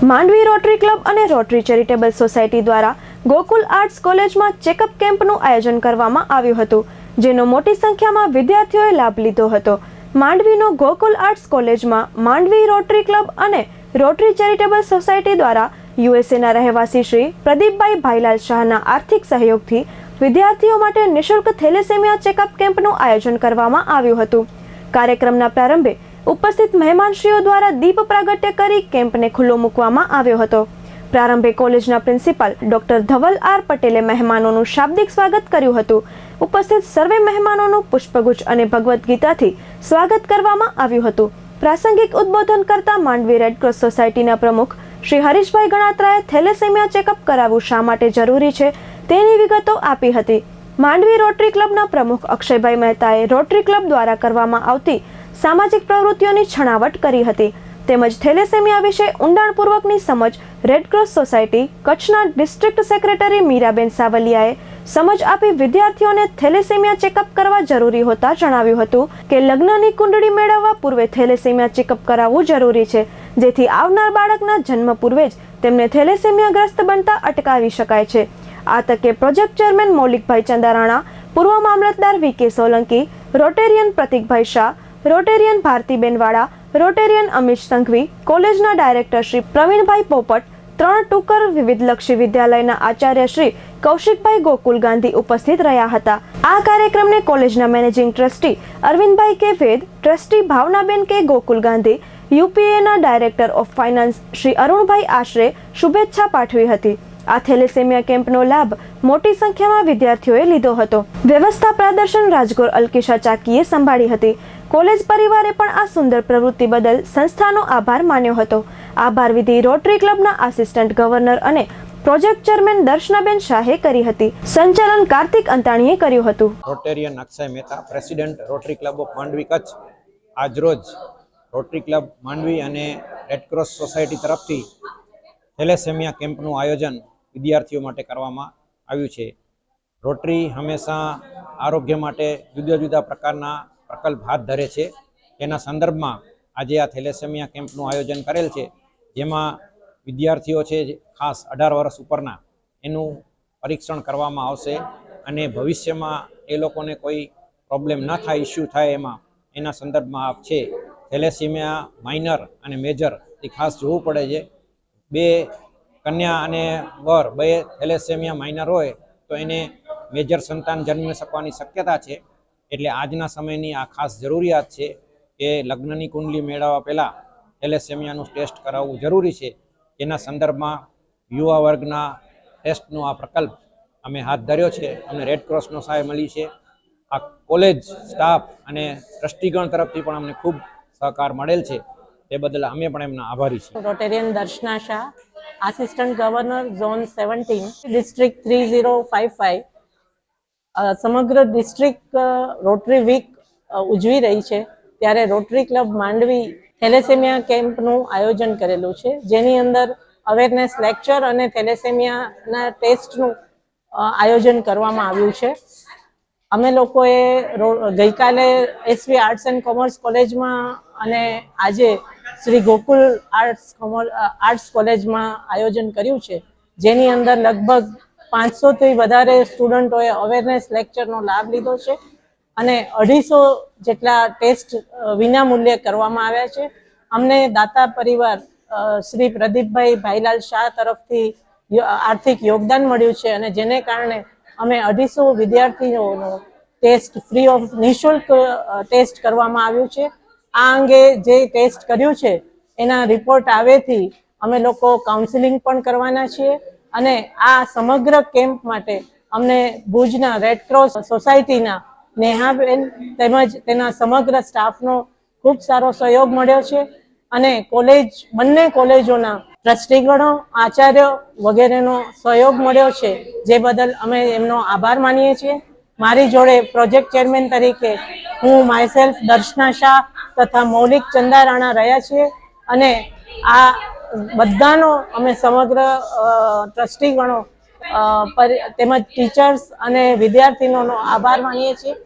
Mandvi rotary club અને rotary charitable society દ્વારા Gokul arts કોલેજમાં ચેકઅપ કેમ્પનું આયોજન કરવામાં આવ્યું હતું, જેનો મોટી સંખ્યામાં વિદ્યાર્થીઓએ લાભ લીધો હતો. માંડવીનો ગોકુલ આર્ટ્સ કોલેજમાં માંડવી રોટરી ક્લબ અને રોટરી ચેરિટેબલ સોસાયટી દ્વારા યુએસએના રહેવાસી શ્રી પ્રદીપભાઈ ભાઈલાલ શાહના આર્થિક સહયોગથી વિદ્યાર્થીઓ માટે નિઃશુલ્ક થેલેસેમિયા ચેકઅપ કેમ્પનું આયોજન કરવામાં આવ્યું હતું. કાર્યક્રમના પ્રારંભે ઉપસ્થિત મહેમાનશ્રીઓ દ્વારા દીપ પ્રાગટ્ય કરી કેમ્પને ખુલ્લો મૂકવામાં આવ્યો હતો. પ્રારંભે કોલેજના પ્રિન્સિપાલ ડોક્ટર ધવલ આર પટેલે મહેમાનોનું શાબ્દિક સ્વાગત કર્યું હતું. ઉપસ્થિત સર્વે મહેમાનોનું પુષ્પગુચ્છ અને ભગવદ્ ગીતાથી સ્વાગત કરવામાં આવ્યું હતું. પ્રાસંગિક ઉદ્બોધન કરતા માંડવી રેડક્રોસ સોસાયટીના પ્રમુખ શ્રી હરીશભાઈ ગણાત્રાએ થેલેસેમિયા ચેકઅપ કરાવવું શા માટે જરૂરી છે તેની વિગતો આપી હતી. માંડવી રોટરી ક્લબના પ્રમુખ અક્ષયભાઈ મહેતાએ રોટરી ક્લબ દ્વારા કરવામાં આવતી સામાજિક પ્રવૃત્તિઓની છણાવટ કરી હતી. તેમજ થેલેસેમિયા વિશે ઊંડાણપૂર્વકની સમજ રેડક્રોસ સોસાયટી કચ્છના ડિસ્ટ્રિક્ટ સેક્રેટરી મીરાબેન સાવલિયાએ સમજ આપી વિદ્યાર્થીઓને થેલેસેમિયા ચેકઅપ કરવા જરૂરી હોતા જણાવ્યું હતું કે લગ્નની કુંડળી મેળવવા પૂર્વે થેલેસેમિયા ચેકઅપ કરાવવું જરૂરી છે, જેથી આવનાર બાળકના જન્મ પૂર્વે જ તેમને થેલેસેમિયાગ્રસ્ત બનતા અટકાવી શકાય છે. આ તકે પ્રોજેક્ટ ચેરમેન મૌલિકભાઈ ચંદારાણા, પૂર્વ મામલતદાર V K Solanki, Rotarian Pratikbhai Shah Rotarian Bhartiben Vala Rotarian Amit Sanghvi, કોલેજના ડાયરેક્ટર શ્રી પ્રવીણભાઈ પોપટ, ત્રણ ટુકર વિવિધલક્ષી વિદ્યાલયના આચાર્ય શ્રી કૌશિકભાઈ ગોકુલ ગાંધી ઉપસ્થિત રહ્યા હતા. આ કાર્યક્રમને કોલેજના મેનેજિંગ ટ્રસ્ટી અરવિંદભાઈ કે વેદ, ટ્રસ્ટી ભાવનાબેન કે Gokul Gandhi યુપીએના director of finance Shri Arunbhai આશરે શુભેચ્છા પાઠવી હતી. આ થેલેસેમિયા કેમ્પનો લાભ મોટી સંખ્યામાં વિદ્યાર્થીઓએ લીધો હતો. વ્યવસ્થા પ્રદર્શન રાજગોર અલ્કિશા ચાકીએ સંભાળી હતી. કોલેજ પરિવારે પણ આ સુંદર પ્રવૃત્તિ બદલ સંસ્થાનો આભાર માન્યો હતો. આભાર વિધિ રોટરી ક્લબના આસિસ્ટન્ટ ગવર્નર અને પ્રોજેક્ટ ચેરમેન દર્શનાબેન શાહે કરી હતી. સંચાલન કાર્તિક અંતાણીએ કર્યું હતું. Rotarian Akshay Mehta, president rotary club of Mandvi Kutch આજરોજ રોટરી ક્લબ માંડવી અને રેડક્રોસ સોસાયટી તરફથી થેલેસેમિયા કેમ્પનું આયોજન વિદ્યાર્થીઓ માટે કરવામાં આવ્યું છે. રોટરી હંમેશા આરોગ્ય માટે જુદા જુદા પ્રકારના પ્રકલ્પ હાથ ધરે છે. તેના સંદર્ભમાં આજે આ થેલેસેમિયા કેમ્પનું આયોજન કરેલ છે. જેમાં વિદ્યાર્થીઓ છે ખાસ અઢાર વર્ષ ઉપરના, એનું પરીક્ષણ કરવામાં આવશે અને ભવિષ્યમાં એ લોકોને કોઈ પ્રોબ્લેમ ન થાય ઇસ્યુ થાય એમાં, એના સંદર્ભમાં આપ છે. થેલેસીમિયા માઇનર અને મેજર, એ ખાસ જોવું પડે છે. બે કન્યા અને વર બે થેલેસેમિયા માઇનર હોય તો એને મેજર સંતાન જન્મી શકવાની શક્યતા છે. એટલે આજના સમયની આ ખાસ જરૂરિયાત છે કે લગ્નની કુંડલી મેળવવા પહેલાં થેલેસેમિયાનું ટેસ્ટ કરાવવું જરૂરી છે. એના સંદર્ભમાં યુવા વર્ગના ટેસ્ટનો આ પ્રકલ્પ અમે હાથ ધર્યો છે. અમને રેડ ક્રોસનો સહાય મળી છે. આ કોલેજ સ્ટાફ અને ટ્રસ્ટીગણ તરફથી પણ અમને ખૂબ સહકાર મળેલ છે. તે બદલ અમે પણ એમના આભારી છીએ. Rotarian Darshana Shah assistant governor zone seventeen district three zero five five સમગ્ર ડિસ્ટ્રિક્ટ રોટરી વીક ઉજવી રહી છે. ત્યારે રોટરી ક્લબ માંડવી થેલેસેમિયા કેમ્પનું આયોજન કરેલું છે. જેની અંદર અવેરનેસ લેક્ચર અને થેલેસેમિયાના ટેસ્ટનું આયોજન કરવામાં આવ્યું છે. અમે લોકોએ ગઈકાલે એસવી આર્ટ્સ એન્ડ કોમર્સ કોલેજમાં અને આજે શ્રી ગોકુલ આર્ટ્સ આર્ટ્સ કોલેજમાં આયોજન કર્યું છે. જેની અંદર લગભગ પાંચસોથી વધારે સ્ટુડન્ટોએ અવેરનેસ લેક્ચરનો લાભ લીધો છે અને અઢીસો જેટલા ટેસ્ટ વિના વિનામૂલ્યે કરવામાં આવ્યા છે. અમને દાતા પરિવાર શ્રી પ્રદીપભાઈ ભાઈલાલ શાહ તરફથી આર્થિક યોગદાન મળ્યું છે અને જેને કારણે અમે અઢીસો વિદ્યાર્થીઓનો ટેસ્ટ, ફ્રી ઓફ નિઃશુલ્ક ટેસ્ટ કરવામાં આવ્યું છે. આ અંગે જે ટેસ્ટ કર્યું છે, એના રિપોર્ટ આવેથી અમે લોકો કાઉન્સિલિંગ પણ કરવાના છીએ અને આ સમગ્ર કેમ્પ માટે અમને ભુજના રેડક્રોસ સોસાયટીના નેહાબેન તેમજ તેના સમગ્ર સ્ટાફનો ખૂબ સારો સહયોગ મળ્યો છે અને કોલેજ, બંને કોલેજોના ટ્રસ્ટીગણો, આચાર્યો વગેરેનો સહયોગ મળ્યો છે, જે બદલ અમે એમનો આભાર માનીએ છીએ. મારી જોડે પ્રોજેક્ટ ચેરમેન તરીકે હું માયસેલ્ફ દર્શના શાહ તથા મૌલિક ચંદારાણા રહ્યા છીએ અને આ બધાનો અમે સમગ્ર ટ્રસ્ટીગણો તેમજ ટીચર્સ અને વિદ્યાર્થીનોનો આભાર માનીએ છીએ.